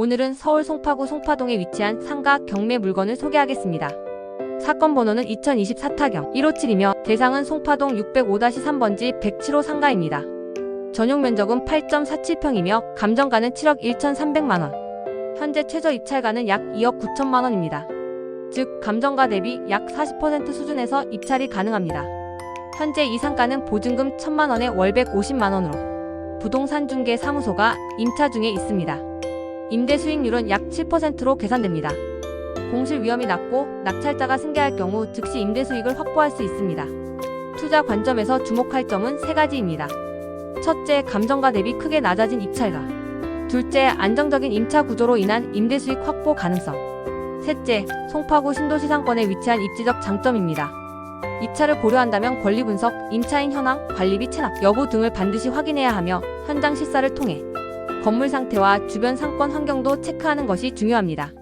오늘은 서울 송파구 송파동에 위치한 상가 경매 물건을 소개하겠습니다. 사건 번호는 2024 타경 157이며 대상은 송파동 605-3번지 107호 상가입니다. 전용 면적은 8.47평이며 감정가는 7억 1,300만 원. 현재 최저 입찰가는 약 2억 9천만 원입니다. 즉 감정가 대비 약 40% 수준에서 입찰이 가능합니다. 현재 이 상가는 보증금 1천만 원에 월백 50만 원으로 부동산 중개 사무소가 임차 중에 있습니다. 임대 수익률은 약 7%로 계산됩니다. 공실 위험이 낮고 낙찰자가 승계할 경우 즉시 임대 수익을 확보할 수 있습니다. 투자 관점에서 주목할 점은 세 가지입니다. 첫째, 감정가 대비 크게 낮아진 입찰가. 둘째, 안정적인 임차 구조로 인한 임대 수익 확보 가능성. 셋째, 송파구 신도시 상권에 위치한 입지적 장점입니다. 입찰을 고려한다면 권리 분석, 임차인 현황, 관리비 체납 여부 등을 반드시 확인해야 하며 현장 실사를 통해 건물 상태와 주변 상권 환경도 체크하는 것이 중요합니다.